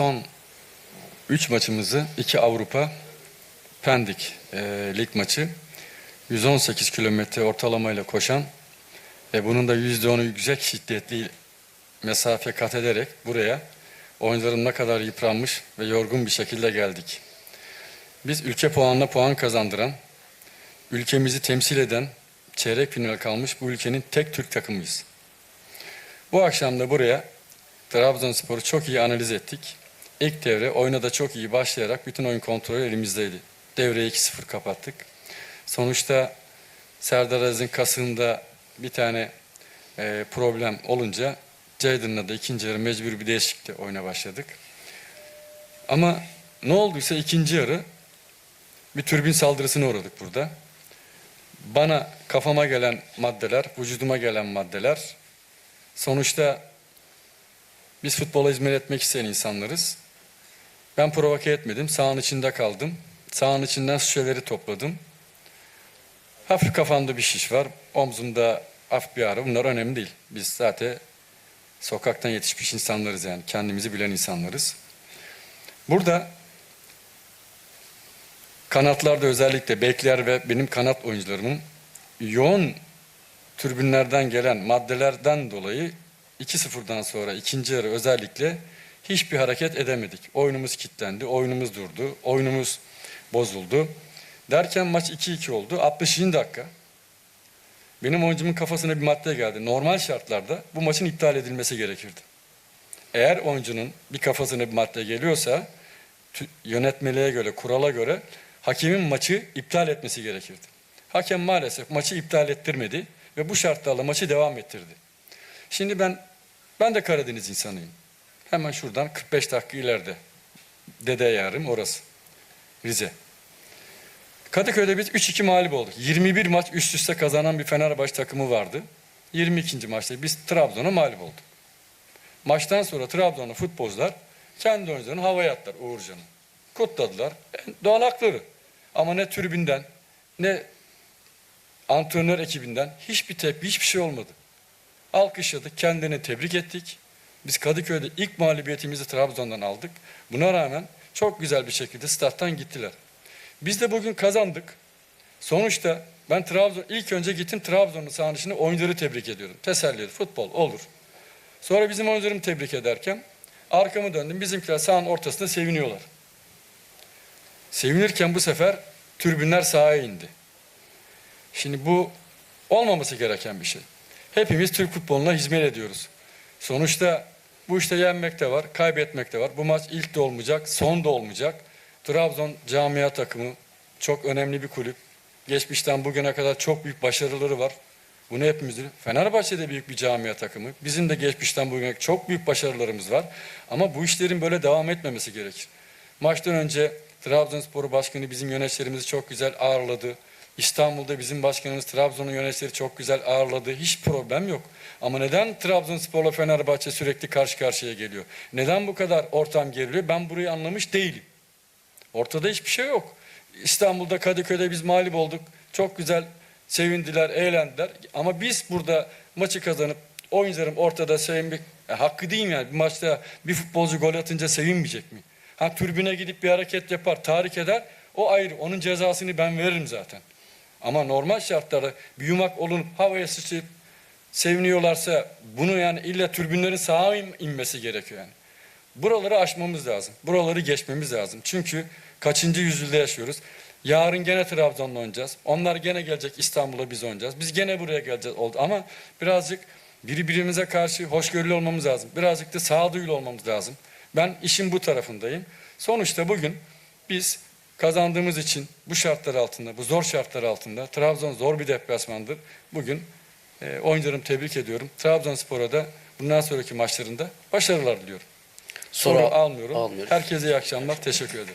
son 3 maçımızı 2 Avrupa Pendik e, lig maçı 118 kilometre ortalamayla koşan ve bunun da %10'u yüksek şiddetli mesafe kat ederek buraya oyuncularım ne kadar yıpranmış ve yorgun bir şekilde geldik. Biz ülke puanına puan kazandıran, ülkemizi temsil eden çeyrek final kalmış bu ülkenin tek Türk takımıyız. Bu akşam da buraya Trabzonspor'u çok iyi analiz ettik. İlk devre oyuna da çok iyi başlayarak bütün oyun kontrolü elimizdeydi. Devreyi 2-0 kapattık. Sonuçta Serdar Aziz'in kasığında bir tane e, problem olunca Jadon'la da ikinci yarı mecbur bir değişiklikle oyuna başladık. Ama ne olduysa ikinci yarı bir türbin saldırısına uğradık burada. Bana kafama gelen maddeler, vücuduma gelen maddeler sonuçta biz futbola hizmet etmek isteyen insanlarız. Ben provoke etmedim. Sahanın içinde kaldım. Sahanın içinden şişeleri topladım. Hafif kafamda bir şiş var. Omzumda hafif bir ağrı. Bunlar önemli değil. Biz zaten sokaktan yetişmiş insanlarız yani. Kendimizi bilen insanlarız. Burada kanatlarda özellikle bekler ve benim kanat oyuncularımın yoğun türbinlerden gelen maddelerden dolayı 2-0'dan sonra ikinci yarı özellikle hiçbir hareket edemedik. Oyunumuz kilitlendi, oyunumuz durdu, oyunumuz bozuldu. Derken maç 2-2 oldu. 60. dakika. Benim oyuncumun kafasına bir madde geldi. Normal şartlarda bu maçın iptal edilmesi gerekirdi. Eğer oyuncunun bir kafasına bir madde geliyorsa yönetmeliğe göre, kurala göre hakemin maçı iptal etmesi gerekirdi. Hakem maalesef maçı iptal ettirmedi ve bu şartlarla maçı devam ettirdi. Şimdi ben ben de Karadeniz insanıyım. Hemen şuradan 45 dakika ileride. Dede yarım orası. Rize. Kadıköy'de biz 3-2 mağlup olduk. 21 maç üst üste kazanan bir Fenerbahçe takımı vardı. 22. maçta biz Trabzon'a mağlup olduk. Maçtan sonra Trabzonlu futbolcular kendi oyuncularını havaya attılar Uğurcan'ı. Kutladılar. En doğal hakları. Ama ne tribünden ne antrenör ekibinden hiçbir tepki, hiçbir şey olmadı. Alkışladık, kendini tebrik ettik. Biz Kadıköy'de ilk mağlubiyetimizi Trabzon'dan aldık. Buna rağmen çok güzel bir şekilde stat'tan gittiler. Biz de bugün kazandık. Sonuçta ben Trabzon ilk önce gittim Trabzon'un sahanın içinde oyuncuları tebrik ediyorum. Teselli. Futbol olur. Sonra bizim oyuncularımı tebrik ederken arkamı döndüm. Bizimkiler sahanın ortasında seviniyorlar. Sevinirken bu sefer türbünler sahaya indi. Şimdi bu olmaması gereken bir şey. Hepimiz Türk futboluna hizmet ediyoruz. Sonuçta bu işte yenmek de var, kaybetmek de var. Bu maç ilk de olmayacak, son da olmayacak. Trabzon camia takımı çok önemli bir kulüp. Geçmişten bugüne kadar çok büyük başarıları var. Bunu hepimiz biliyoruz. Fenerbahçe de büyük bir camia takımı. Bizim de geçmişten bugüne çok büyük başarılarımız var. Ama bu işlerin böyle devam etmemesi gerekir. Maçtan önce Trabzonspor Başkanı bizim yöneticilerimizi çok güzel ağırladı. İstanbul'da bizim başkanımız Trabzon'un yöneticileri çok güzel ağırladı. Hiç problem yok. Ama neden Trabzonspor'la Fenerbahçe sürekli karşı karşıya geliyor? Neden bu kadar ortam geriliyor? Ben burayı anlamış değilim. Ortada hiçbir şey yok. İstanbul'da Kadıköy'de biz mağlup olduk. Çok güzel sevindiler, eğlendiler. Ama biz burada maçı kazanıp oyuncularım ortada sevinmek e, hakkı değil mi yani? Bir maçta bir futbolcu gol atınca sevinmeyecek mi? Ha türbüne gidip bir hareket yapar, tahrik eder. O ayrı. Onun cezasını ben veririm zaten. Ama normal şartlarda bir yumak olunup havaya sıçrayıp seviniyorlarsa bunu yani illa türbünlerin sağa in- inmesi gerekiyor yani. Buraları aşmamız lazım. Buraları geçmemiz lazım. Çünkü kaçıncı yüzyılda yaşıyoruz? Yarın gene Trabzon'la oynayacağız. Onlar gene gelecek İstanbul'a biz oynayacağız. Biz gene buraya geleceğiz. Oldu. Ama birazcık birbirimize karşı hoşgörülü olmamız lazım. Birazcık da sağduyulu olmamız lazım. Ben işin bu tarafındayım. Sonuçta bugün biz kazandığımız için bu şartlar altında, bu zor şartlar altında Trabzon zor bir deplasmandır. Bugün e, oyuncularımı tebrik ediyorum. Trabzonspor'a da bundan sonraki maçlarında başarılar diliyorum. Soru Soru almıyorum. almıyoruz. Herkese iyi akşamlar. Teşekkür ederim.